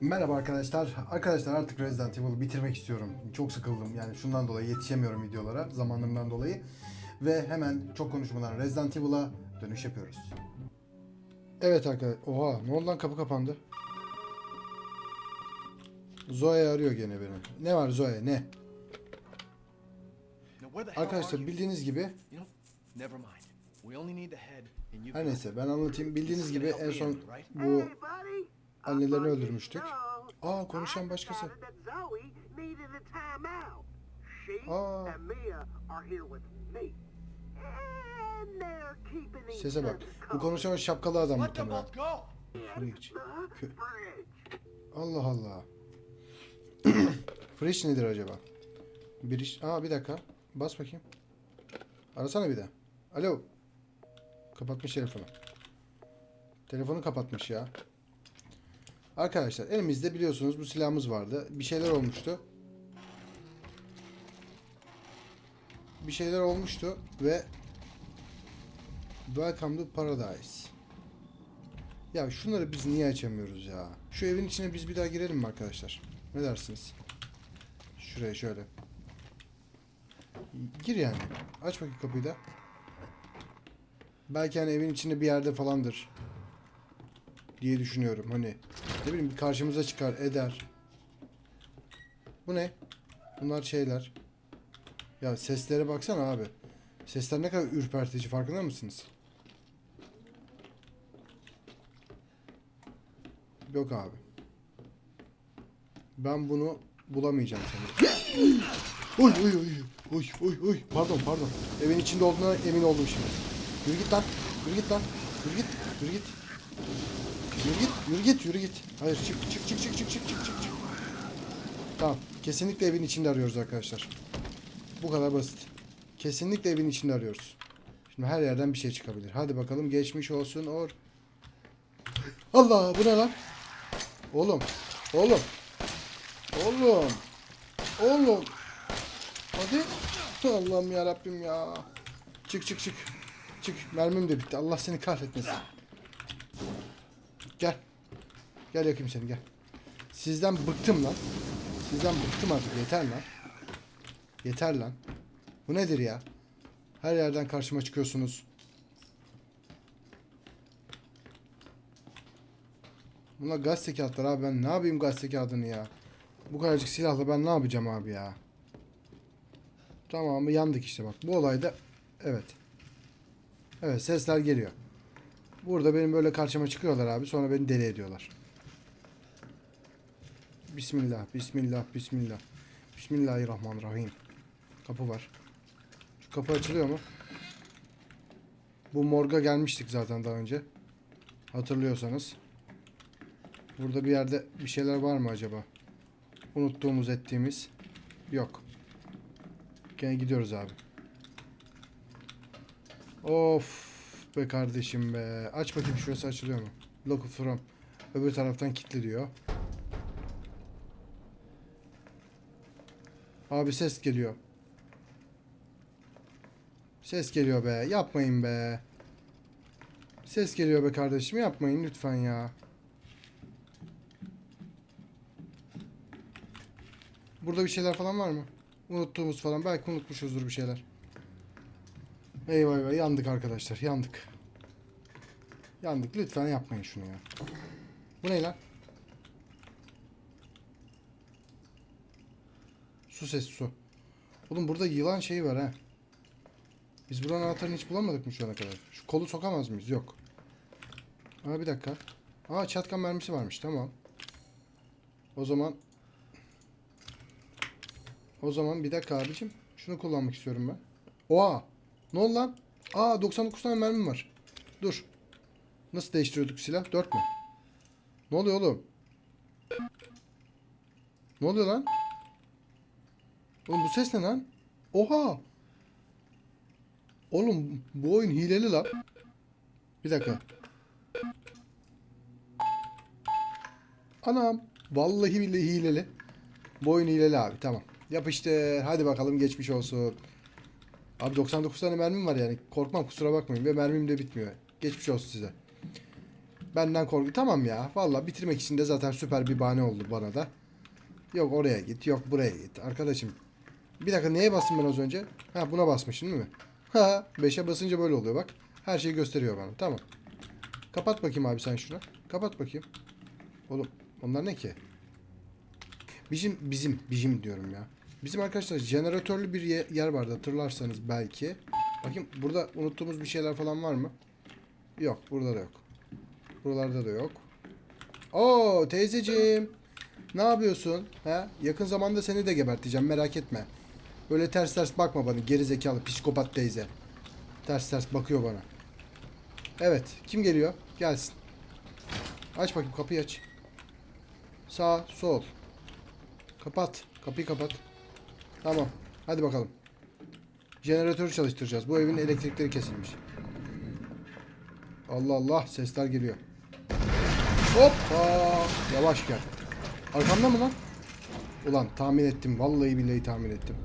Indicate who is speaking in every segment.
Speaker 1: Merhaba arkadaşlar. Arkadaşlar artık Resident Evil'ı bitirmek istiyorum. Çok sıkıldım. Yani şundan dolayı yetişemiyorum videolara zamanımdan dolayı. Ve hemen çok konuşmadan Resident Evil'a dönüş yapıyoruz. Evet arkadaşlar. Oha ne oldu lan kapı kapandı. Zoe arıyor gene beni. Ne var Zoe ne? Arkadaşlar bildiğiniz gibi her neyse ben anlatayım. Bildiğiniz gibi en son bu annelerini öldürmüştük. Aa konuşan başkası. Aa. Sese bak. Bu konuşan şapkalı adam muhtemelen. Fridge. Allah Allah. Fridge nedir acaba? Bir iş... Aa bir dakika. Bas bakayım. Arasana bir de. Alo. Kapatmış telefonu. Telefonu kapatmış ya. Arkadaşlar elimizde biliyorsunuz bu silahımız vardı. Bir şeyler olmuştu. Bir şeyler olmuştu ve Welcome to Paradise. Ya şunları biz niye açamıyoruz ya? Şu evin içine biz bir daha girelim mi arkadaşlar? Ne dersiniz? Şuraya şöyle. Gir yani. Aç bakayım kapıyı da. Belki hani evin içinde bir yerde falandır. Diye düşünüyorum hani. Ne bileyim karşımıza çıkar eder. Bu ne? Bunlar şeyler. Ya seslere baksana abi. Sesler ne kadar ürpertici farkında mısınız? Yok abi. Ben bunu bulamayacağım sanırım. oy oy oy oy oy oy. Pardon pardon. Evin içinde olduğuna emin oldum şimdi. Yürü git lan. Yürü git lan. Yürü git. Yürü git. Yürü git, yürü git, yürü git. Hayır çık, çık, çık, çık, çık, çık, çık, çık. Tamam. Kesinlikle evin içinde arıyoruz arkadaşlar. Bu kadar basit. Kesinlikle evin içinde arıyoruz. Şimdi her yerden bir şey çıkabilir. Hadi bakalım geçmiş olsun or. Allah bu ne lan? Oğlum. Oğlum. Oğlum. Oğlum. Hadi. Allah'ım ya Rabbim ya. Çık çık çık. Çık. Mermim de bitti. Allah seni kahretmesin. Gel. Gel yakayım seni gel. Sizden bıktım lan. Sizden bıktım artık. Yeter lan. Yeter lan. Bu nedir ya? Her yerden karşıma çıkıyorsunuz. Bunlar gazete kağıtları abi ben ne yapayım gazete kağıdını ya. Bu kadarcık silahla ben ne yapacağım abi ya. Tamamı yandık işte bak. Bu olayda evet. Evet sesler geliyor. Burada benim böyle karşıma çıkıyorlar abi sonra beni deli ediyorlar. Bismillah, bismillah, bismillah. Bismillahirrahmanirrahim. Kapı var. Şu kapı açılıyor mu? Bu morga gelmiştik zaten daha önce. Hatırlıyorsanız. Burada bir yerde bir şeyler var mı acaba? Unuttuğumuz ettiğimiz. Yok. Gene gidiyoruz abi. Of be kardeşim be. Aç bakayım şurası açılıyor mu? Lock from. Öbür taraftan kilitli diyor. Abi ses geliyor. Ses geliyor be. Yapmayın be. Ses geliyor be kardeşim. Yapmayın lütfen ya. Burada bir şeyler falan var mı? Unuttuğumuz falan. Belki unutmuşuzdur bir şeyler. Eyvah eyvah yandık arkadaşlar. Yandık. Yandık. Lütfen yapmayın şunu ya. Bu ne lan? Su ses su. Oğlum burada yılan şeyi var ha. Biz buranın anahtarını hiç bulamadık mı şu ana kadar? Şu kolu sokamaz mıyız? Yok. Aa bir dakika. Aa çatkan mermisi varmış. Tamam. O zaman o zaman bir dakika abicim. Şunu kullanmak istiyorum ben. Oha! Ne oldu lan? Aa 99 tane mermim var. Dur. Nasıl değiştiriyorduk silah? 4 mü? Ne oluyor oğlum? Ne oluyor lan? Oğlum bu ses ne lan? Oha! Oğlum bu oyun hileli lan. Bir dakika. Anam. Vallahi billahi hileli. Bu oyun hileli abi tamam. Yapıştır. Hadi bakalım geçmiş olsun. Abi 99 tane mermim var yani. Korkmam kusura bakmayın. Ve mermim de bitmiyor. Geçmiş olsun size. Benden korku. Tamam ya. Valla bitirmek için de zaten süper bir bahane oldu bana da. Yok oraya git. Yok buraya git. Arkadaşım. Bir dakika neye bastım ben az önce? Ha buna basmışım değil mi? Ha 5'e basınca böyle oluyor bak. Her şeyi gösteriyor bana. Tamam. Kapat bakayım abi sen şunu. Kapat bakayım. Oğlum onlar ne ki? Bizim bizim bizim diyorum ya. Bizim arkadaşlar jeneratörlü bir ye- yer vardı hatırlarsanız belki. Bakayım burada unuttuğumuz bir şeyler falan var mı? Yok burada da yok. Buralarda da yok. Oo teyzeciğim. Ne yapıyorsun? Ha? Yakın zamanda seni de geberteceğim merak etme. Böyle ters ters bakma bana geri zekalı psikopat teyze. Ters ters bakıyor bana. Evet kim geliyor? Gelsin. Aç bakayım kapıyı aç. Sağ sol. Kapat. Kapıyı kapat. Tamam. Hadi bakalım. Jeneratörü çalıştıracağız. Bu evin elektrikleri kesilmiş. Allah Allah sesler geliyor. Hoppa. Yavaş gel. Arkamda mı lan? Ulan tahmin ettim. Vallahi billahi tahmin ettim.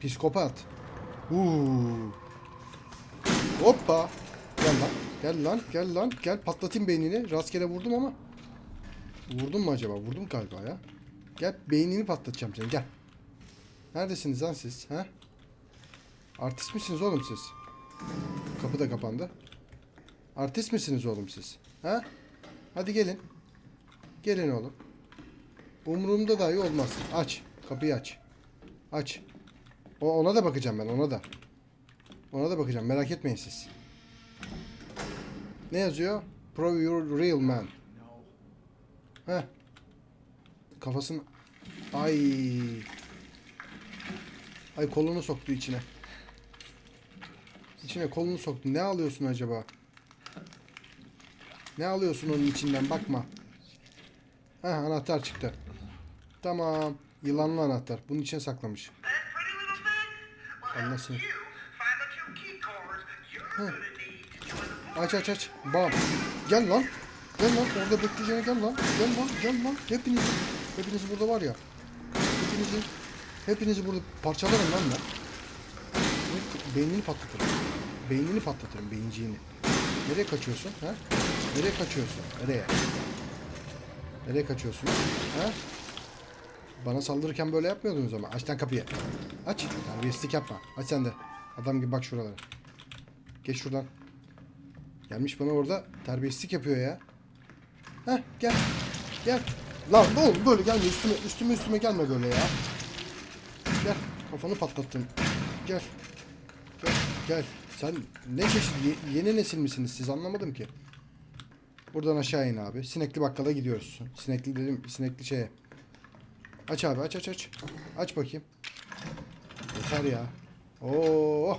Speaker 1: Psikopat. Uuu. Hoppa. Gel lan. Gel lan. Gel lan. Gel patlatayım beynini. Rastgele vurdum ama. Vurdum mu acaba? Vurdum galiba ya. Gel beynini patlatacağım senin. Gel. Neredesiniz lan siz? Ha? Artist misiniz oğlum siz? Kapı da kapandı. Artist misiniz oğlum siz? Ha? Hadi gelin. Gelin oğlum. Umurumda dahi olmaz. Aç. Kapıyı aç. Aç. O ona da bakacağım ben ona da. Ona da bakacağım. Merak etmeyin siz. Ne yazıyor? Prove you're real man. Heh. Kafasını... Ay. Ay kolunu soktu içine. İçine kolunu soktu. Ne alıyorsun acaba? Ne alıyorsun onun içinden? Bakma. Heh anahtar çıktı. Tamam. Yılanlı anahtar. Bunun içine saklamış. Anlasın. Aç aç aç. Bam. Gel lan. Gel lan. Orada bekleyeceğine gel lan. Gel lan. Gel lan. Hepiniz. Hepiniz burada var ya. Hepinizi. Hepinizi burada parçalarım lan ben. Beynini patlatırım. Beynini patlatırım. Beyinciğini. Nereye kaçıyorsun? Ha? Nereye kaçıyorsun? Nereye? Nereye kaçıyorsun? Ha? Bana saldırırken böyle yapmıyordunuz ama. Aç lan kapıyı. Aç. Terbiyesizlik yapma. Aç sen de. Adam gibi bak şuralara. Geç şuradan. Gelmiş bana orada terbiyesizlik yapıyor ya. Heh gel. Gel. Lan oğlum böyle gelme üstüme üstüme üstüme gelme böyle ya. Gel. Kafanı patlattın. Gel. Gel. Gel. Sen ne çeşit ye- yeni nesil misiniz siz anlamadım ki. Buradan aşağı in abi. Sinekli bakkala gidiyoruz. Sinekli dedim sinekli şeye. Aç abi aç aç aç. Aç bakayım. Yeter ya. Oo.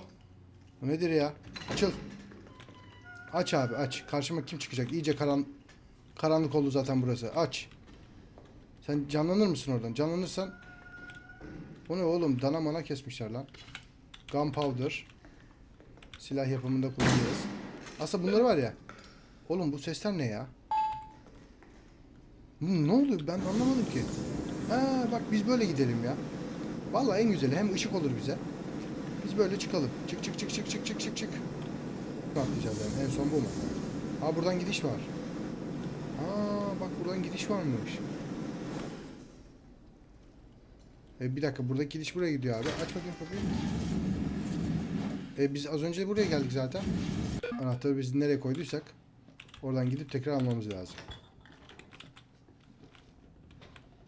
Speaker 1: Bu nedir ya? Açıl. Aç abi aç. Karşıma kim çıkacak? İyice karan karanlık oldu zaten burası. Aç. Sen canlanır mısın oradan? Canlanırsan bu ne oğlum? Dana mana kesmişler lan. Gunpowder. Silah yapımında kullanıyoruz. Aslında bunları var ya. Oğlum bu sesler ne ya? Hı, ne oluyor? Ben anlamadım ki. Ha bak biz böyle gidelim ya. Vallahi en güzeli hem ışık olur bize. Biz böyle çıkalım. Çık çık çık çık çık çık çık çık. Atlayacağız yani. En son bu mu? Aa buradan gidiş var. Aa bak buradan gidiş varmış. E, bir dakika buradaki gidiş buraya gidiyor abi. Aç bakayım kapıyı. E, biz az önce buraya geldik zaten. Anahtarı biz nereye koyduysak oradan gidip tekrar almamız lazım.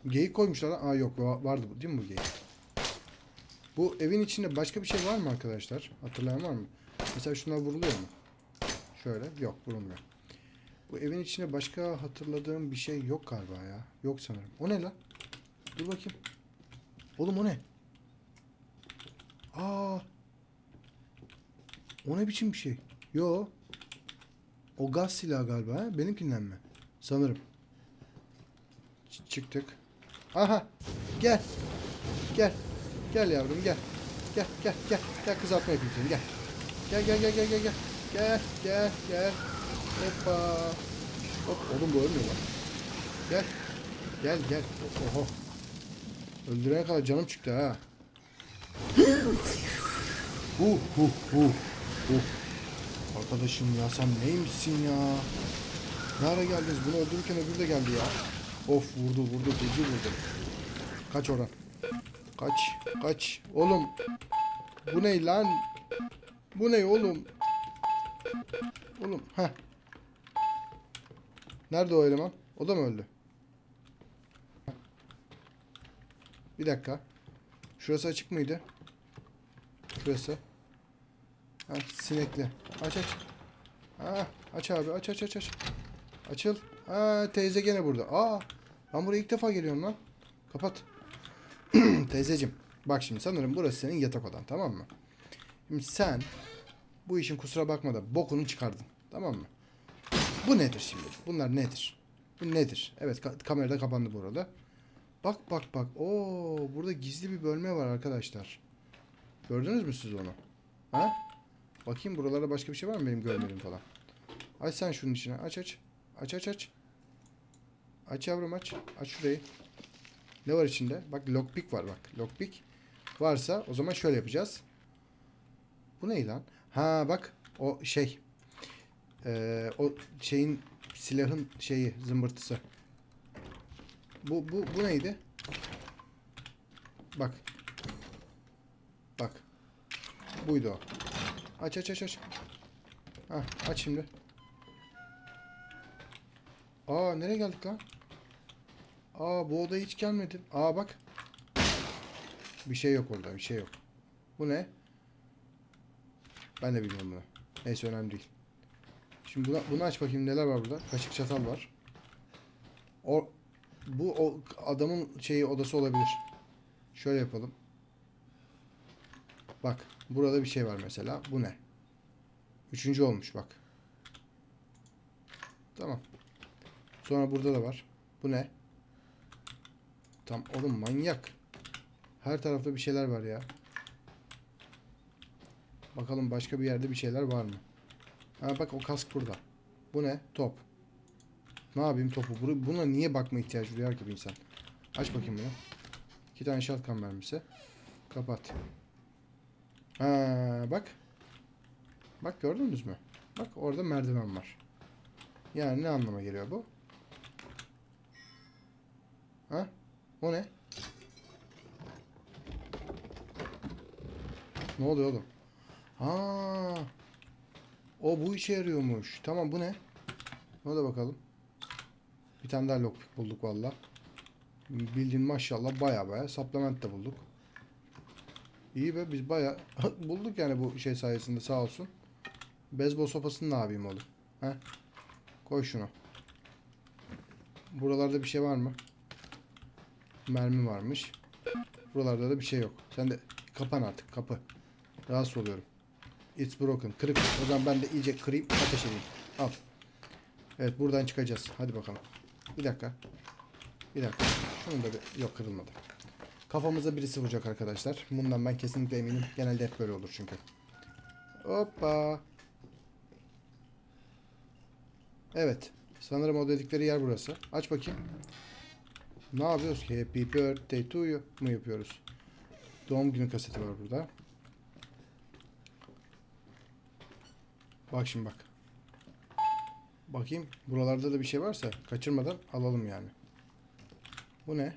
Speaker 1: Geyik koymuşlar. Aa yok va- vardı bu değil mi bu geyik? Bu evin içinde başka bir şey var mı arkadaşlar? Hatırlayan var mı? Mesela şunlar vuruluyor mu? Şöyle. Yok vurulmuyor. Bu evin içinde başka hatırladığım bir şey yok galiba ya. Yok sanırım. O ne lan? Dur bakayım. Oğlum o ne? Aa. O ne biçim bir şey? Yo. O gaz silahı galiba ha? Benimkinden mi? Sanırım. Ç- çıktık. Aha. Gel. Gel. Gel yavrum gel. Gel gel gel. Gel kızartma yapayım seni gel. Gel gel gel gel gel gel. Gel gel gel. Hoppa. Hop oğlum bu ölmüyor lan. Gel. Gel gel. Oho. Öldürene kadar canım çıktı ha. Hu hu hu hu. arkadaşım ya sen neymişsin ya? Ne ara geldiniz? Bunu öldürürken öbürü de geldi ya. Of vurdu vurdu feci vurdu. Kaç oradan. Kaç kaç. Oğlum. Bu ne lan? Bu ne oğlum? Oğlum heh. Nerede o eleman? O da mı öldü? Bir dakika. Şurası açık mıydı? Şurası. Ha, sinekli. Aç aç. Ha, aç abi aç aç aç aç. Açıl. Ha, teyze gene burada. Aa, ben buraya ilk defa geliyorum lan. Kapat. Teyzecim. Bak şimdi sanırım burası senin yatak odan tamam mı? Şimdi sen bu işin kusura bakma da bokunu çıkardın. Tamam mı? Bu nedir şimdi? Bunlar nedir? Bu nedir? Evet ka- kamerada kapandı bu arada. Bak bak bak. Oo burada gizli bir bölme var arkadaşlar. Gördünüz mü siz onu? Ha? Bakayım buralarda başka bir şey var mı benim görmediğim falan. Aç sen şunun içine. Aç aç. Aç aç aç. Aç yavrum aç. Aç şurayı. Ne var içinde? Bak lockpick var bak. Lockpick varsa o zaman şöyle yapacağız. Bu ne lan? Ha bak o şey. Ee, o şeyin silahın şeyi zımbırtısı. Bu bu bu neydi? Bak. Bak. Buydu o. Aç aç aç aç. Ha aç şimdi. Aa nereye geldik lan? Aa bu odaya hiç gelmedim. Aa bak. Bir şey yok orada bir şey yok. Bu ne? Ben de bilmiyorum bunu. Neyse önemli değil. Şimdi buna, bunu aç bakayım neler var burada. Kaşık çatal var. O bu o adamın şeyi odası olabilir. Şöyle yapalım. Bak burada bir şey var mesela. Bu ne? Üçüncü olmuş bak. Tamam. Sonra burada da var. Bu ne? Tam oğlum manyak. Her tarafta bir şeyler var ya. Bakalım başka bir yerde bir şeyler var mı? Ha bak o kask burada. Bu ne? Top. Ne yapayım topu? Bu- Buna niye bakma ihtiyacı duyar ki bir insan? Aç bakayım bunu. İki tane shotgun mermisi. Kapat. Ha bak. Bak gördünüz mü? Bak orada merdiven var. Yani ne anlama geliyor bu? Ha? O ne? Ne oluyor oğlum? Ha. O bu işe yarıyormuş. Tamam bu ne? Ne da bakalım. Bir tane daha lockpick bulduk valla. Bildiğin maşallah baya baya supplement de bulduk. İyi be biz baya bulduk yani bu şey sayesinde sağ olsun. Bezbol sopasını ne yapayım oğlum? He? Koy şunu. Buralarda bir şey var mı? Mermi varmış. Buralarda da bir şey yok. Sen de kapan artık kapı. Rahatsız oluyorum. It's broken. Kırık. O zaman ben de iyice kırayım ateş edeyim. Al. Evet buradan çıkacağız. Hadi bakalım. Bir dakika. Bir dakika. Şunun da bir... Yok kırılmadı. Kafamıza birisi vuracak arkadaşlar. Bundan ben kesinlikle eminim. Genelde hep böyle olur çünkü. Hoppa. Evet. Sanırım o dedikleri yer burası. Aç bakayım. Ne yapıyoruz ki? Happy birthday to you mu yapıyoruz? Doğum günü kaseti var burada. Bak şimdi bak. Bakayım. Buralarda da bir şey varsa kaçırmadan alalım yani. Bu ne?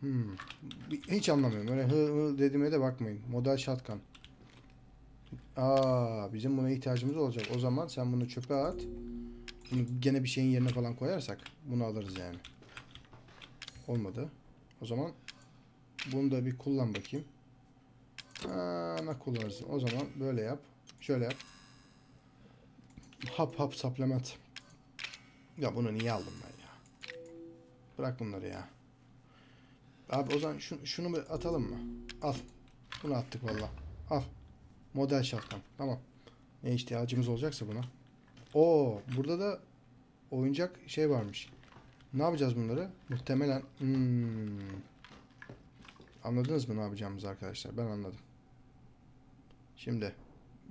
Speaker 1: Hmm. Hiç anlamıyorum. Öyle hı hı dediğime de bakmayın. Model shotgun. Aa, bizim buna ihtiyacımız olacak. O zaman sen bunu çöpe at. Bunu gene bir şeyin yerine falan koyarsak bunu alırız yani. Olmadı. O zaman bunu da bir kullan bakayım. Aa, ne kullanırsın? O zaman böyle yap. Şöyle yap. Hap hap supplement. Ya bunu niye aldım ben ya? Bırak bunları ya. Abi o zaman şunu, şunu atalım mı? Al. Bunu attık valla. Al. Model şapkan. Tamam. Ne ihtiyacımız olacaksa buna. Oo, burada da oyuncak şey varmış. Ne yapacağız bunları? Muhtemelen hmm. Anladınız mı ne yapacağımızı arkadaşlar? Ben anladım. Şimdi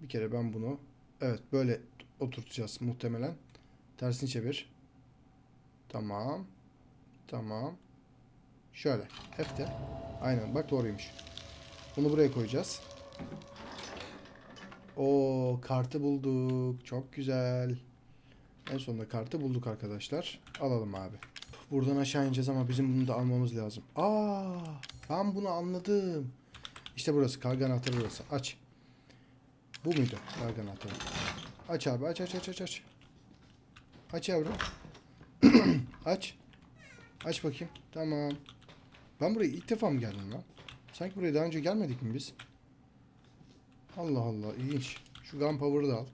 Speaker 1: bir kere ben bunu evet böyle oturtacağız muhtemelen. Tersini çevir. Tamam. Tamam. Şöyle. F'te. Aynen bak doğruymuş. Bunu buraya koyacağız. O kartı bulduk. Çok güzel. En sonunda kartı bulduk arkadaşlar. Alalım abi. Buradan aşağı ineceğiz ama bizim bunu da almamız lazım. Aa, ben bunu anladım. İşte burası. Karga anahtarı burası. Aç. Bu muydu? Karga anahtarı. Aç abi. Aç aç aç aç aç. Aç yavrum. aç. Aç bakayım. Tamam. Ben buraya ilk defa mı geldim lan? Sanki buraya daha önce gelmedik mi biz? Allah Allah ilginç. Şu gunpowder'ı da al.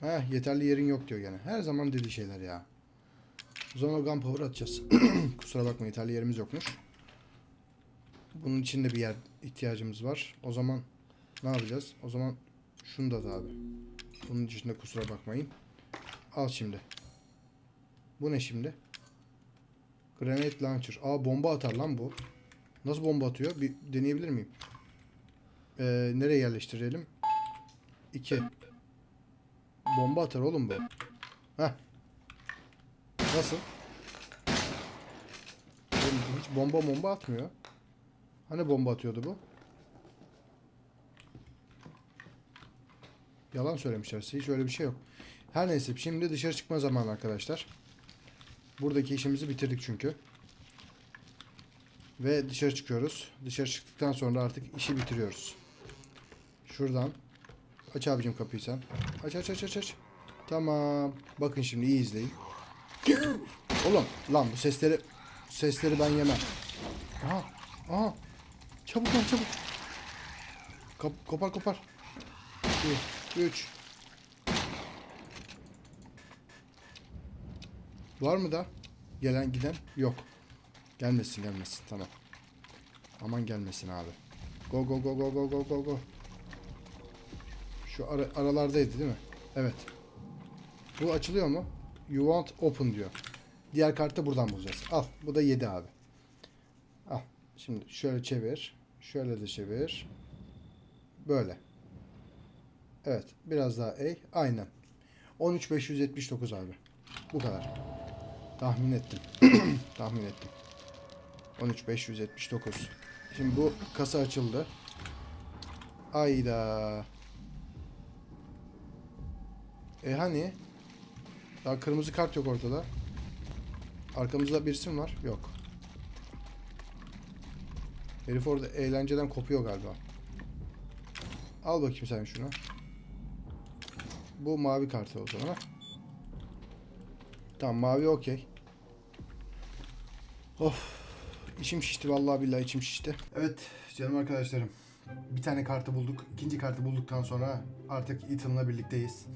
Speaker 1: Heh yeterli yerin yok diyor gene. Her zaman dediği şeyler ya. O zaman o gunpowder atacağız. Kusura bakma yeterli yerimiz yokmuş. Bunun için de bir yer ihtiyacımız var. O zaman ne yapacağız? O zaman şunu da da abi. Bunun için de kusura bakmayın. Al şimdi. Bu ne şimdi? Granate launcher. Aa bomba atar lan bu. Nasıl bomba atıyor? Bir deneyebilir miyim? Ee, nereye yerleştirelim? 2. Bomba atar oğlum bu. Heh. Nasıl? Oğlum hiç bomba bomba atmıyor. Hani bomba atıyordu bu? Yalan söylemişler. Hiç öyle bir şey yok. Her neyse şimdi dışarı çıkma zamanı arkadaşlar. Buradaki işimizi bitirdik çünkü. Ve dışarı çıkıyoruz. Dışarı çıktıktan sonra artık işi bitiriyoruz. Şuradan. Aç abicim kapıyı sen. Aç aç aç aç aç. Tamam. Bakın şimdi iyi izleyin. Oğlum lan bu sesleri sesleri ben yemem. Aha. Aha. Çabuk lan çabuk. Kop- kopar kopar. 2 3 Var mı da? Gelen giden? Yok. Gelmesin gelmesin tamam. Aman gelmesin abi. Go go go go go go go go. Şu ara, aralardaydı değil mi? Evet. Bu açılıyor mu? You want open diyor. Diğer kartı buradan bulacağız. Al. Bu da 7 abi. Al. Şimdi şöyle çevir. Şöyle de çevir. Böyle. Evet. Biraz daha eğ. Aynen. 13579 abi. Bu kadar. Tahmin ettim. Tahmin ettim. 13579. Şimdi bu kasa açıldı. Ayda. E hani? Daha kırmızı kart yok ortada. Arkamızda bir isim var. Yok. Herif orada eğlenceden kopuyor galiba. Al bakayım sen şunu. Bu mavi kartı o zaman. Tamam mavi okey. Of. İçim şişti vallahi billahi içim şişti. Evet canım arkadaşlarım. Bir tane kartı bulduk. İkinci kartı bulduktan sonra artık Ethan'la birlikteyiz.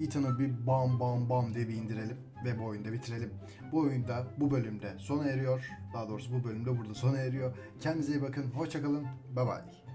Speaker 1: Ethan'ı bir bam bam bam diye bir indirelim ve bu oyunda bitirelim. Bu oyunda bu bölümde sona eriyor. Daha doğrusu bu bölümde burada sona eriyor. Kendinize iyi bakın. Hoşçakalın. Bye bye.